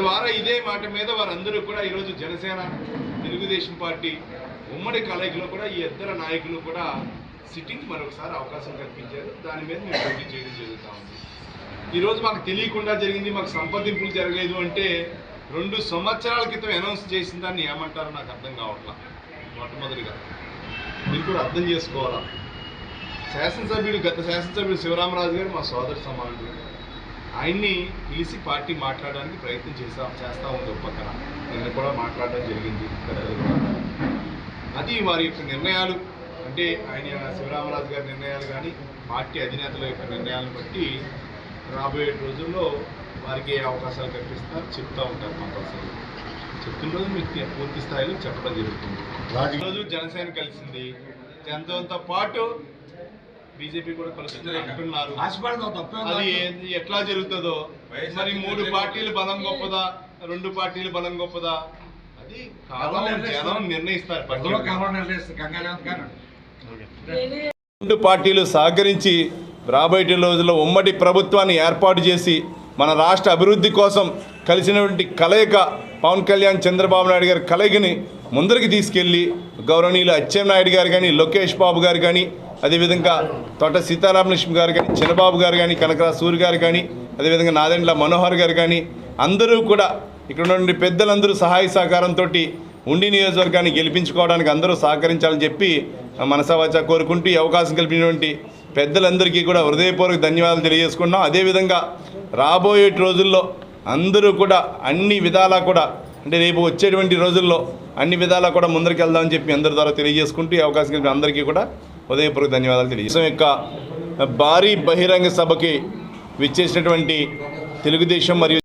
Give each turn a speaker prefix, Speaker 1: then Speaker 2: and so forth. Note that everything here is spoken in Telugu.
Speaker 1: మాట మీద వారందరూ కూడా ఈరోజు జనసేన తెలుగుదేశం పార్టీ ఉమ్మడి కలయికలో కూడా ఈ ఇద్దరు నాయకులు కూడా సిట్టింగ్ మరొకసారి అవకాశం కల్పించారు. దాని మీద మేము పోటీ చేయడం జరుగుతూ ఉంది. ఈరోజు మాకు తెలియకుండా జరిగింది మాకు సంప్రదింపులు జరగలేదు అంటే రెండు సంవత్సరాల క్రితం అనౌన్స్ చేసిన దాన్ని ఏమంటారో నాకు అర్థం కావట్లా. మొట్టమొదటిగా. మీరు కూడా అర్థం చేసుకోవాలా? శాసనసభ్యుడు గత శాసనసభ్యుడు శివరామరాజు గారు మా సోదరు సమానుడు ఆయన్ని పిలిచి పార్టీ మాట్లాడడానికి ప్రయత్నం చేసా చేస్తూ ఉంది ఒక పక్కన. నిన్న కూడా మాట్లాడడం జరిగింది. అది వారి యొక్క నిర్ణయాలు. అంటే ఆయన శివరామరాజు గారి నిర్ణయాలు కానీ పార్టీ అధినేతల యొక్క నిర్ణయాలను బట్టి రాబోయే రోజుల్లో వారికి ఏ అవకాశాలు కల్పిస్తారు చెప్తూ ఉంటారు కంపల్సరీ. చెప్తున్న రోజు మీకు పూర్తి స్థాయిలో చెప్పడం జరుగుతుంది. ఈరోజు జనసేన కలిసింది. జనతో పాటు బీజేపీ కూడా
Speaker 2: తప్పే
Speaker 1: అది ఎట్లా జరుగుతుందో? మరి మూడు పార్టీలు బలం గొప్పదా? రెండు పార్టీలు బలం గొప్పదా? అది కాలం జనం నిర్ణయిస్తారు. రెండు పార్టీలు సహకరించి రాబోయే రోజుల్లో ఉమ్మడి ప్రభుత్వాన్ని ఏర్పాటు చేసి మన రాష్ట్ర అభివృద్ధి కోసం కలిసినటువంటి కలయిక పవన్ కళ్యాణ్ చంద్రబాబు నాయుడు గారి కలయికని ముందరికి తీసుకెళ్ళి గౌరవనీయులు అచ్చెన్నాయుడు గారు కానీ లోకేష్ బాబు గారు కానీ అదేవిధంగా తోట సీతారామలక్ష్మి గారు కానీ చిన్నబాబు గారు కానీ కనకరా సూరి గారు కానీ అదేవిధంగా నాదెండ్ల మనోహర్ గారు కానీ అందరూ కూడా ఇక్కడ ఉన్నటువంటి పెద్దలందరూ సహాయ సహకారంతో ఉండి నియోజకవర్గాన్ని గెలిపించుకోవడానికి అందరూ సహకరించాలని చెప్పి మనసావాచ కోరుకుంటూ ఈ అవకాశం కల్పినటువంటి పెద్దలందరికీ కూడా హృదయపూర్వక ధన్యవాదాలు తెలియజేసుకున్నాం అదేవిధంగా రాబోయే రోజుల్లో అందరూ కూడా అన్ని విధాలా కూడా అంటే రేపు వచ్చేటువంటి రోజుల్లో అన్ని విధాలా కూడా ముందరికి వెళ్దామని చెప్పి అందరి ద్వారా తెలియజేసుకుంటూ ఈ అవకాశం కలిపి అందరికీ కూడా హృదయపూర్వక ధన్యవాదాలు తెలియజేస్తాం యొక్క భారీ బహిరంగ సభకి విచ్చేసినటువంటి తెలుగుదేశం మరియు